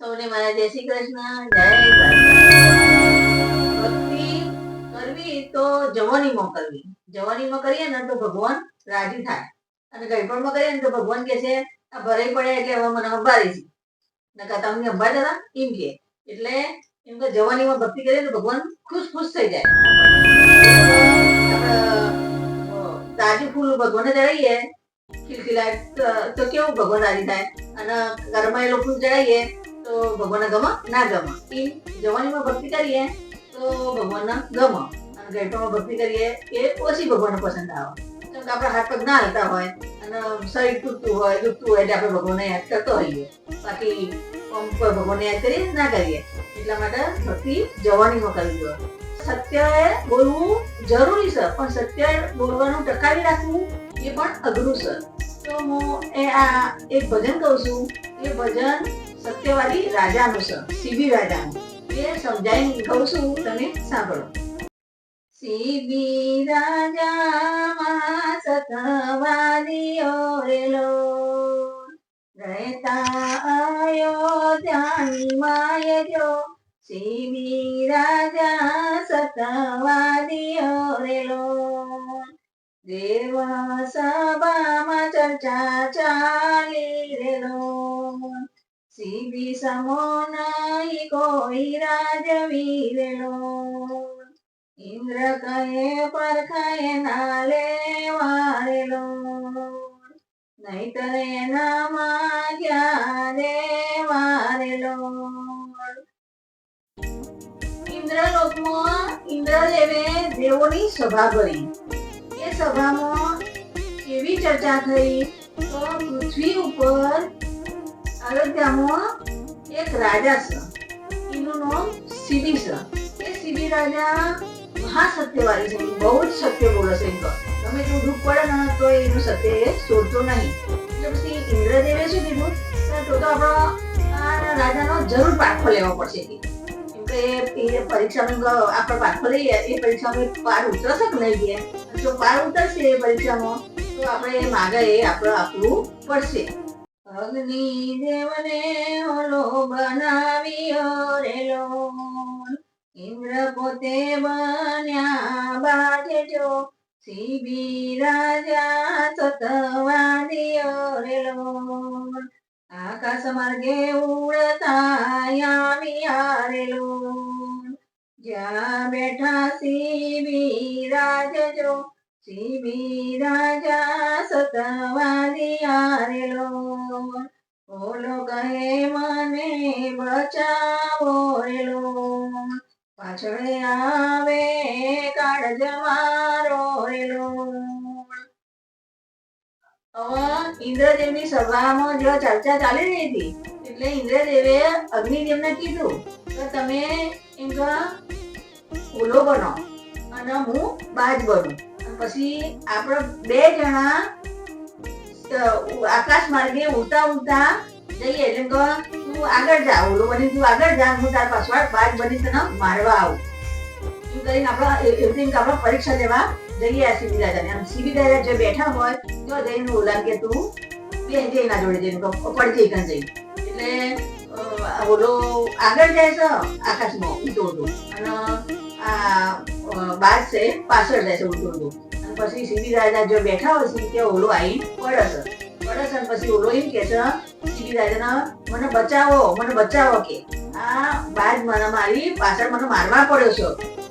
સૌને મારા જય શ્રી કૃષ્ણ, જય ભક્તિ કરવી તો જવાનીમાં કરવી. જવાનીમાં કરીએ ને તો ભગવાન રાજી થાય. અને ગઈપણમાં કરીએ ને તો ભગવાન કે છે, આ ભરાઈ પડે એટલે હવે મને અંબારી છે. નકા તમને અંબાડે દાદા એમ કે એટલે એમ કે જવાનીમાં ભક્તિ કરીએ તો ભગવાન ખુશ ખુશ થઈ જાય. તાજું ફૂલ ભગવાનને ચડાવીએ ખિલખિલાટ, તો કેવું ભગવાન રાજી થાય? અને ઘરમાં એ લોકો ચડાવીએ તો ભગવાન ગમ, ના ગમ. એમ જવાનીમાં ભક્તિ કરીએ તો ભગવાન ગમ. અને ગઈપણમાં ભક્તિ કરીએ કે ઓછી ભગવાનને પસંદ આવે. કે આપણા હાથ પગ ના હલતા હોય અને શરીર તૂટતું હોય, દુખતું હોય એટલે આપણે ભગવાનને યાદ કરતો હોઈએ. બાકી પંપ પર ભગવાનને યાદ કરીએ, ના કરીએ. એટલા માટે ભક્તિ જવાનીમાં કરવી જોઈએ સત્ય બોલવું જરૂરી છે, પણ સત્ય બોલવાનું, ટકાવી રાખવું એ પણ અઘરું છે. તો હું એ આ એક ભજન કહું છું. એ ભજન સત્યવાદી રાજાનું છે સીબી રાજાનું. એ સમજાઈ કહું છું, તમે સાંભળો. સીબી રાજામાં સતવાદીઓ રેલો રહેતા અયોધ્યાની માય જો. સીબી રાજા સતવાદીઓ રેલો દેવ સભામાં ચર્ચા ચાલી રેલો સીબી સમો નહીં કોઈ રાજવી રેલો ઇન્દ્ર કહે પરખાએ ના લેવારેલો નહીતર એના માગ્યા દેવારેલો ઇન્દ્રલોકમાં ઇન્દ્રદેવે દેવોની સભા સભામાં એવી ચર્ચા થઈ તો પૃથ્વી ઉપર અયોધ્યામાં એક રાજા છે. એનું નામ સીબી છે. એ સીબી રાજા મહાસત્યવાદી છે. બહુ જ સત્ય બોલે છે તો. તમે જો દુઃખ પડે ને તો એનું સત્ય એ છોડતો નહીં. એટલે પછી ઇન્દ્રદેવે શું કીધું? તો તો આપણો રાજાનો જરૂર પાખો લેવો પડશે કે એ પરીક્ષામાં આપણે પાછો લઈએ, એ પરીક્ષામાં પાર ઉતરશે કે નહીં કે? જો પાર ઉતરશે એ પરીક્ષામાં, તો આપણે એ માગે એ આપણે આપવું પડશે. અગ્નિ દેવને ઓલો બનાવ્યો રેલો. ઇન્દ્ર પોતે બન્યા સીબી રાજા સતવાદિયો રેલો. ઉડતા આવ્યા રેલો જ્યાં બેઠા સીબી રાજજો સીબી રાજા સતવાદી આરેલો બોલો કહે મને બચાવો રેલો પાછળ આવે કાળજ મારો રેલો હવે ઇન્દ્રદેવની સભામાં જો ચર્ચા ચાલી રહી હતી, એટલે ઇન્દ્રદેવે અગ્નિદેવને કીધું કે તમે એમ કે ઓલો બનો અને હું બાજ બનું. પછી આપણે બે જણા આકાશ માર્ગે ઉડતા ઉડતા જઈએ, એટલે કે તું આગળ જા, ઓલો બની, તું આગળ જા, હું તાર પાછળ બાજ બની તને મારવા આવું. એમ કરીને આપણે એ- એવું કરીને આપણે પરીક્ષા લેવા જઈએ આ આમ સીબી રાજા બેઠા હોય તો જઈને ઓલા કે તું બેન જઈ એના જોડે જઈને કહો, પડી જઈ એટલે ઓલો આગળ જાય છે આકાશમાં ઊંધો ઊંધો અને અ, છે પાછળ જાય છે ઊંધો અને પછી સીબી જો બેઠા હોય કે ઓલો આવી પડે છે. પડે છે પછી ઓલો એમ કે છે સીબી મને બચાવો મને બચાવો કે. આ બાજ મને મારી પાછળ મને મારવા પડ્યો છે.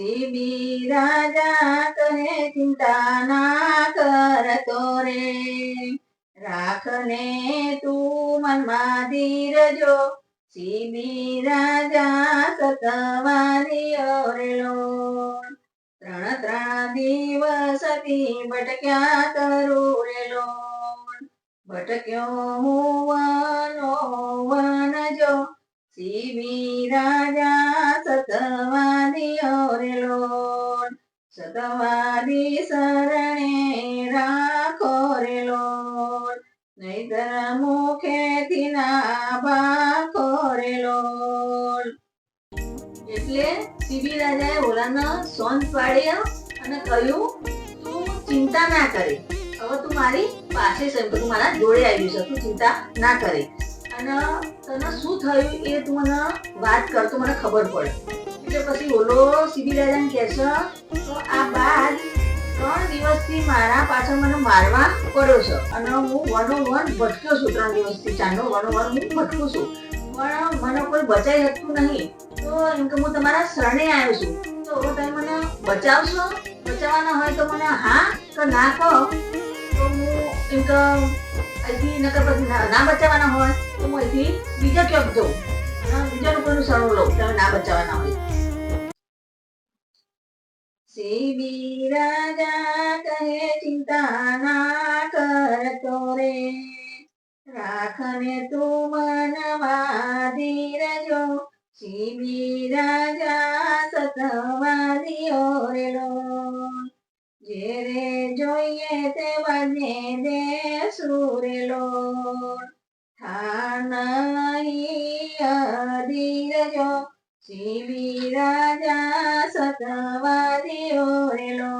સીબી રાજા તને ચિંતા ના કરતો રે રાખને તું મનમાં ધીરજો શિબી રાજા સતવાદિયો રેલો ત્રણ ત્રણ દિવસથી ભટક્યા કરું રેલો ભટક્યો હું વનો જો સીબી ઓલાને સોન પાડ્યા અને કહ્યું, તું ચિંતા ના કરે. હવે તું મારી પાસે છે. તો મારા જોડે આવ્યું છે તું ચિંતા ના કરે. અને તને શું થયું એ તું મને વાત કર. તો મને ખબર પડે. એટલે પછી ઓલો સીબી રાજાને કહે છે તો આ બાદ ત્રણ દિવસથી મારા પાછળ મને મારવા પડ્યો છે. અને હું વનો વન ભટક્યો છું ત્રણ દિવસથી. ચાંદો વનો વન હું ભટકું છું. પણ મને કોઈ બચાવી શકતું નહીં. તો એમ કે હું તમારા શરણે આવ્યો છું. તો તમે મને બચાવશો? બચાવવાના હોય તો મને હા કે ના કહો? તો હું એમ કે અહીંથી નકર પછી ના બચાવવાના હોય તો હું અહીંથી બીજા ક્યાંક જઉં. બીજા લોકોનું શરણ લઉં તમે ના બચાવવાના હોય. શિવી રાજા કહે, ચિંતા ના કરતો રે રાખને તું મનમાં ધીરજો શિવી રાજા સતવાદીઓ રે જેરે જોઈએ તે બને દે સુરેલો થાનહી અધીરજો શિવી રાજા સતવારીઓ રેલો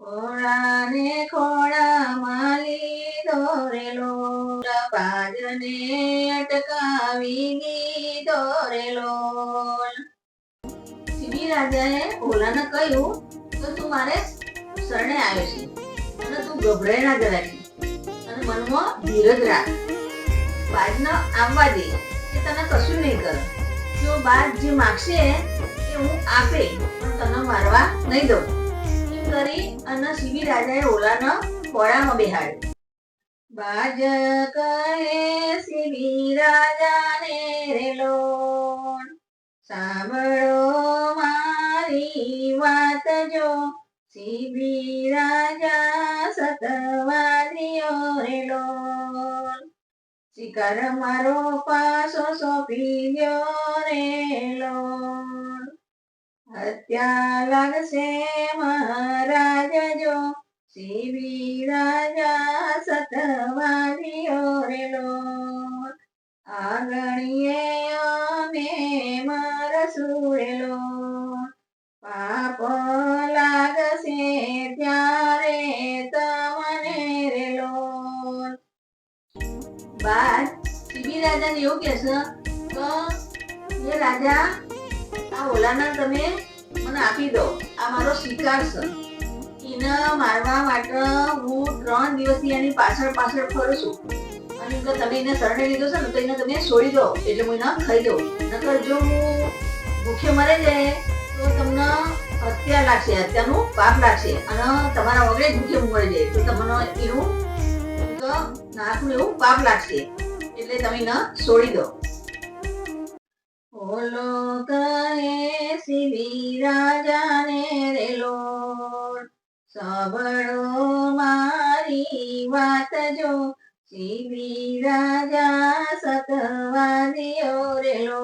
ખોળાને ખોળા માલી દોરેલો. બાજને અટકાવી દીધો શિવી રાજાએ ઓલાને કહ્યું કે તું મારે શરણે આવ્યો છે. અને તું ગભરાઈ ના જરાકી અને મનમાં ધીરજ રાખ. બાજને આવવા દે કે તને કશું નહીં કરે. જો બાજ જે માગશે એ હું આપે, પણ તને મારવા નહીં દઉં. એમ કરી અને શિવી રાજાએ ઓલાને ખોળામાં બેહાડ્યો. બાજ કહે શિવી રાજાને શિવી રાજા સતવાદીઓ રેલો શિકાર મારો પાસો સોંપી ગયો રેલો હત્યા લાગશે મહારાજ જો. શિવી રાજા સતવાદીઓ રેલો આંગણીએ અમે મરસુરેલો પાપ એવું કે છે તો એ રાજા આ ઓલાના તમે મને આપી દો. આ મારો શિકાર છે. એને મારવા માટે હું ત્રણ દિવસથી એની પાછળ પાછળ ફરું છું. અને જો તમે એને શરણે લીધો છે ને તો એને તમે છોડી દો એટલે હું એને ખાઈ દઉં. નકર જો હું ભૂખે મરે જાય તો તમને હત્યા લાગશે. હત્યાનું પાપ લાગશે. અને તમારા વગરે ભૂખે મરી જાય. તો તમને એવું તો નાકનું એવું પાપ લાગશે. એટલે તમે ન છોડી દો. ઓલો કહે શિવી રાજાને રેલો સાંભળો મારી વાત જો. શિવી રાજા સતવાદીઓ રેલો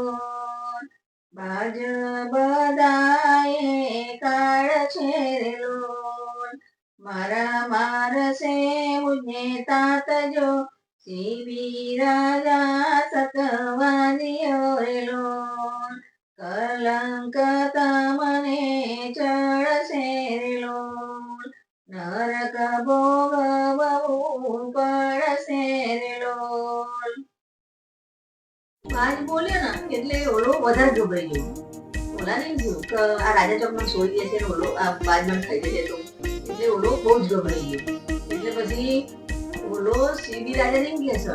બાજ બધાએ કાળ છે રેલો મારા મારસે મુજે તાત ભોગવવું પડશે રેલો બાજ બોલ્યો ને એટલે ઓલો વધારે ગભરાઈ ગયો. ઓલા કે આ રાજા ચોકમાં દેશે ને ઓલો, આ બાજ ખાઈ તો. એટલે ઓલો ગયો. એટલે પછી ઓલો સીબી રાજા નહીં કહે છે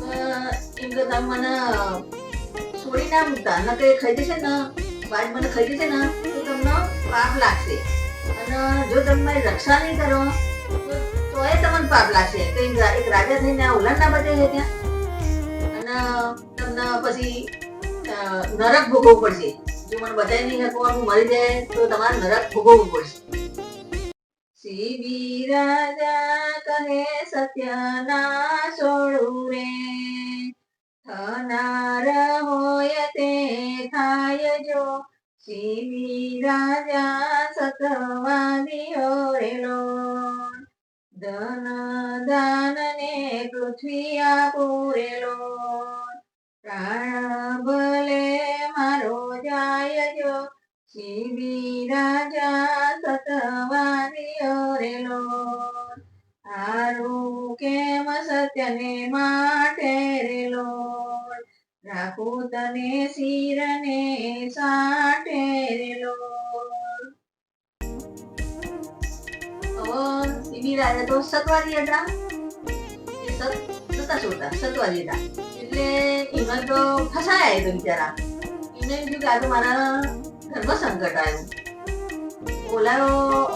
કે એમ કે તમે મને છોડી ના મૂકતા. ન કે ખાઈ જશે અને જો તમે રક્ષા નહીં કરો, તો એ તમને પાપ લાગશે. તો એક રાજા થઈને આ ઉલન ના બચે છે ત્યાં અને તમને પછી નરક ભોગવવું પડશે. જો મને બચાવી નહીં શકો, હું મરી જાય, તો તમારે નરક ભોગવવું પડશે. શિવી રાજા કહે સત્ય ના છોડું રે થનાર હોય તે થાય જો શિવી રાજા સતવાદીઓ રેલો ધન દાન ને પૃથ્વી રાખું તને શિરને સાટે રે લોલ તો સીબી રાજા તો સતવાદી હતા એ સત સતા છોડતા સતવાદી હતા એટલે એમાં તો ફસાયા એ તો બિચારા એમને એમ થયું કે આ તો મારા ઘરમાં સંકટ આવ્યું ઓલાનો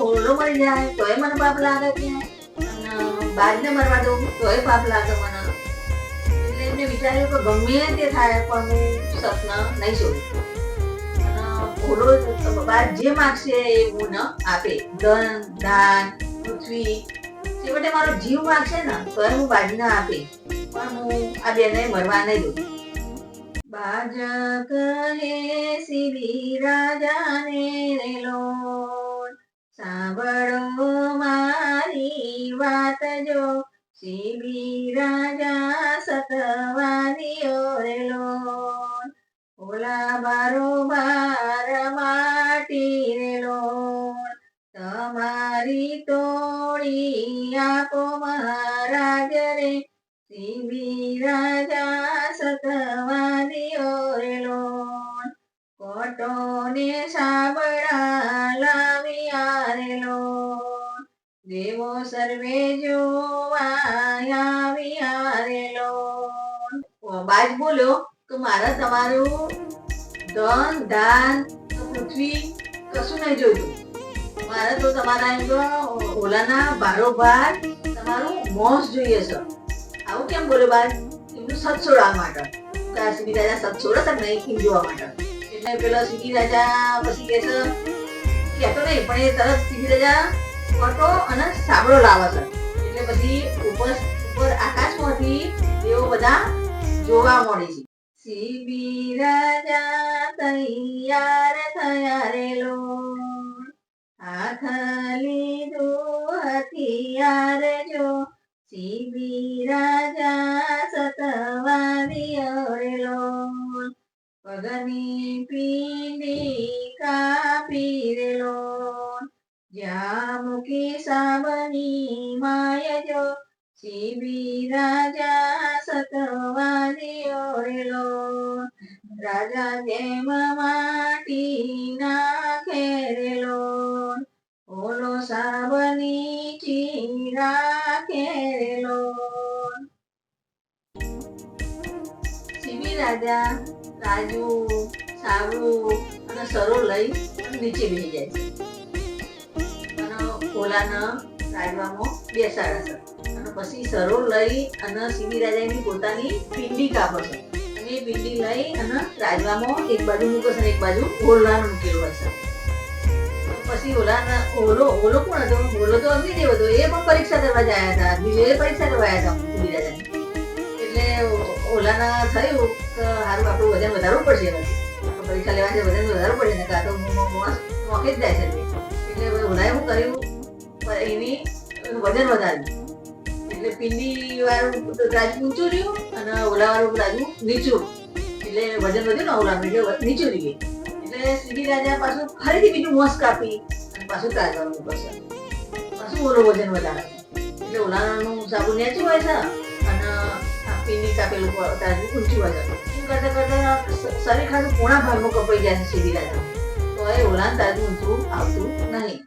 ઓલો મરી જાય તોય મને પાપ લાગે કે અને બાજને મરવા દઉં તોય પાપ લાગે મને એટલે વિચાર્યું કે ગમે તે થાય, પણ હું સપના નહીં છોડું. બાર જે માગશે એ હું ન આપે. ધન, દાન, પૃથ્વી, છેવટે મારો જીવ માગશે ને તોય હું બાજને આપે. પણ હું આ બેને મરવા નહીં દઉં. બાજ કહે સીધી રાજાને રેલો સાંભળો મારી વાત જો. સીવી રાજા લોલ ઓલા બારો બાર માટી રે લોલ તમારી તોડી આપો મહારાજ રે સીવી રાજા લોલ કોટોને સાબળા લાવ્યા રે લોલ દેવો સર્વે જોવા લોલ બાજ બોલ્યો કે મારે તમારું ધન ધાન પૃથ્વી કશું નહીં જોયું મારે તો તમારા એમ તો ઓલાના બારોબાર તમારું મોસ જોઈએ છે. આવું કેમ બોલ્યો બાર એમનું સત છોડવા માટે. સીધી રાજા સત છોડે છે નહીં કિંગ જોવા માટે. એટલે પેલો સીધી રાજા પછી કહે છે, કહેતો નહીં, પણ એ તરત સીધી રાજા ફોટો અને સાંભળો લાવે છે. એટલે પછી ઉપર ઉપર આકાશમાંથી તેઓ બધા જોવા મળે છે સીબી રાજા તૈયાર થયા રે લો હાથ લીધું હથિયાર જો સીબી રાજા સતવાદીઓ રે લો પગની પીંડી કાપી રે લો જ્યાં સાબની માય જો સીબી રાજા જેમ માટી નાખે રે લો ઓલો સાબની ચીરા ખેરેલો સીબી રાજા રાજુ સાબુ અને સરો લઈ નીચે બેસી જાય છે. અને ઓલાના રાજવામાં બેસાડે છે. અને પછી સરો લઈ અને સીબી રાજાની પોતાની પિંડી કાપે છે. અને એ લઈ અને રાજવામાં એક બાજુ મૂકે છે એક બાજુ ઓલાનો મૂકેલો છે. પછી ઓલા ઓલો ઓલો કોણ હતો? ઓલો તો અગ્નિદેવ હતો. એ પણ પરીક્ષા કરવા જાય હતા. બીજો પરીક્ષા કરવા આવ્યા હતા બિરાજાની એટલે ઓલાના થયું કે સારું આપણું વજન વધારવું પડશે પછી પરીક્ષા લેવા છે, વજન વધારવું પડશે. ને કાં તો મોકે જ જાય છે. એટલે ઓલાએ શું કર્યું? એની વજન વધાર્યું. એટલે પિંડી વાળું રાજુ ઊંચું રહ્યું અને ઓલા વાળું રાજુ નીચું. એટલે વજન વધ્યું ને ઓલા એટલે નીચું રહી એટલે શ્રી રાજા પાછું ફરીથી બીજું મોસ કાપી અને પાછું તાજવાનું પડશે પાછું ઓલો વજન વધારે. એટલે ઓલાનું સાબુ નેચું હોય છે અને પીની કાપેલું તાજું ઊંચું હોય છે. એમ કરતા કરતા શરીર ખાતું પોણા ભાગનું કપાઈ જાય છે શ્રી રાજા. તો એ ઓલાનું તાજું ઊંચું આવતું નહીં.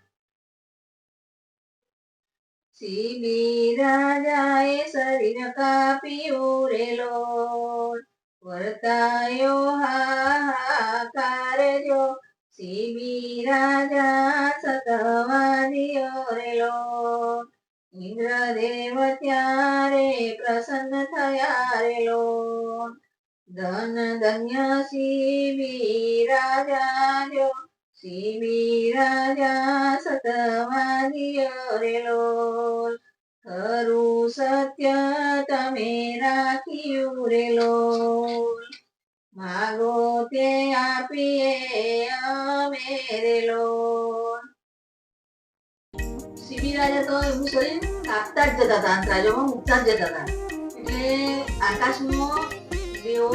સીબી રાજાએ શરીર કાપ્યું રેલો વર્તાયો હાહાકાર જો સીબી રાજા સતવાદીઓ રેલો ઇન્દ્રદેવ ત્યારે પ્રસન્ન થયા રેલો. ધન, ધન્ય સીબી રાજા જો સીબી રાજા સતવાદીઓ રેલો ખરું સત્ય તમે રાખ્યું રેલો માગો તે આપીએ અમે રેલો સીબી રાજા તો એવું શરીર કાપતા જ જતા હતા અંતરાજોમાં મૂકતા જ જતા હતા એટલે આકાશમાં દેવો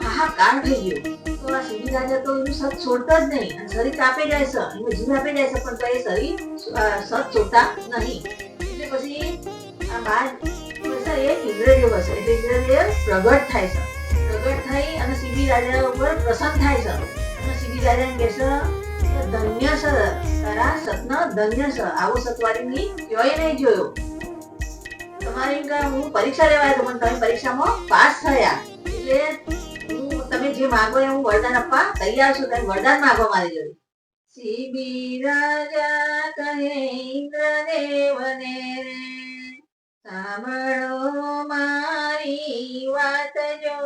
હાહાકાર થઈ ગયો તો આ સીબી રાજા તો એનું સત છોડતા જ નહીં. અને શરીર કાપે જાય છે. એનું જીવ આપે જાય છે. પણ એ શરીર સત છોડતા નહીં. એટલે પછી આ બાર એ કીધું ઇન્દ્રદેવ હશે. એટલે ઇન્દ્રદેવ પ્રગટ થાય છે. પ્રગટ થઈ અને સીધી રાજા ઉપર પ્રસન્ન થાય છે. અને સીધી રાજાને કહે છે ધન્ય છે તારા સતન ધન્ય છે આવો સતવાડીની ક્યોય નહીં જોયો. તમારી હું પરીક્ષા લેવાય તો પણ તમે પરીક્ષામાં પાસ થયા. એટલે તમે જે માગો એ વરદાન આપવા તૈયાર છું. તમે વરદાન માગો મારી જોડે. સીબી રાજા કહે, ઇન્દ્રદેવને રે, સાંભળો મારી વાત જો.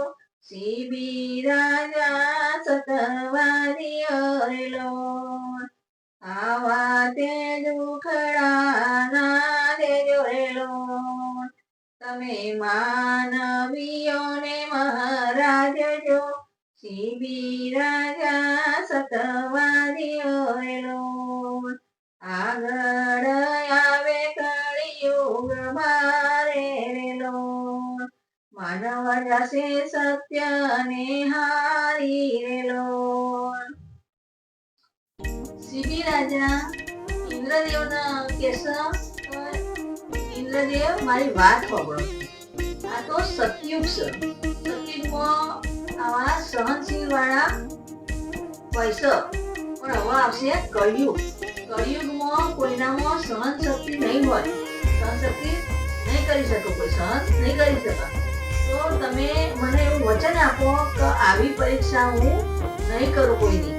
સીબી રાજા સતવારી હરેલો આવા તે દુખડા ના દેજો રેલો તમે માનવીઓને મહારાજ જો. સીબી રાજા સતવાદી હરેલો આગળ આવે કળિયુગ મારે રેલો માનવ જશે સત્ય ને હારી રેલો સીબી રાજા ઇન્દ્રદેવને કહેશે કે ઇન્દ્રદેવ મારી વાત સાંભળો આ તો સતયુગ છે. સતયુગમાં આવા સહનશીલ વાળા પૈસો પણ હવે આવશે કળિયુગ. કળિયુગમાં કોઈનામાં સહન શક્તિ નહીં હોય. સહન શક્તિ નહીં કરી શકો કોઈ, સહન નહીં કરી શકો તો તમે મને એવું વચન આપો કે આવી પરીક્ષા હું નહીં કરું કોઈની.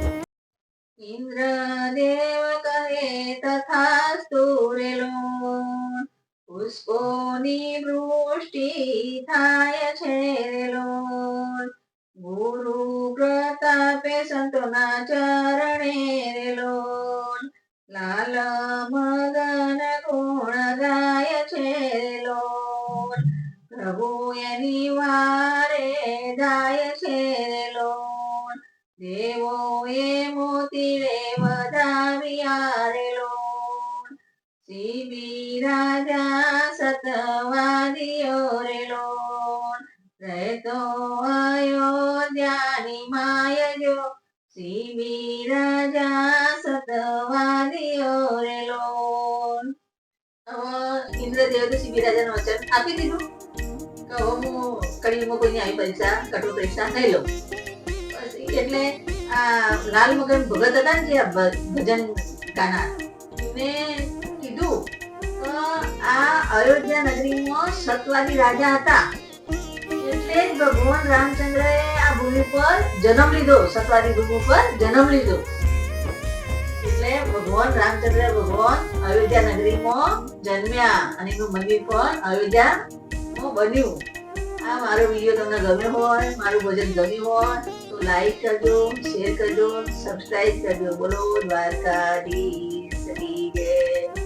ઇન્દ્રદેવ કહે, તથા સ્તુરેલો પુષ્પોની વૃષ્ટિ થાય છે રેલો. ગુરુ પ્રતાપે સંતોના ચરણે રેલો લાલ મગન ગુણ ગાય છે રેલો પ્રભુ એની વારે ગાય છે રેલો દેવો એ મોતી અયોધ્યાની માય જો રાજા સતવાદીઓ રેલો ઇન્દ્રદેવ તો સીબી રાજાનું વચન આપી દીધું કે હું કડીમાં કોઈની આવી પરીક્ષા કઠોર પરીક્ષા નહીં લઉં એટલે આ લાલ મગન ભગત હતા ને જે ભજન ગાના એને કીધું આ અયોધ્યા નગરીમાં સતવાદી રાજા હતા એટલે જ ભગવાન રામચંદ્રએ ભૂમિ પર જન્મ લીધો, સતવારી ભૂમિ પર જન્મ લીધો. એટલે ભગવાન રામચંદ્ર ભગવાન અયોધ્યા નગરીમાં જન્મ્યા અને એનું મંદિર પણ અયોધ્યામાં બન્યું. આ મારો વીડિયો તમને ગમ્યો હોય, મારું ભજન ગમ્યું હોય, તો લાઈક કરજો શેર કરજો સબસ્ક્રાઈબ કરજો. બોલો દ્વારકાધીશ જય.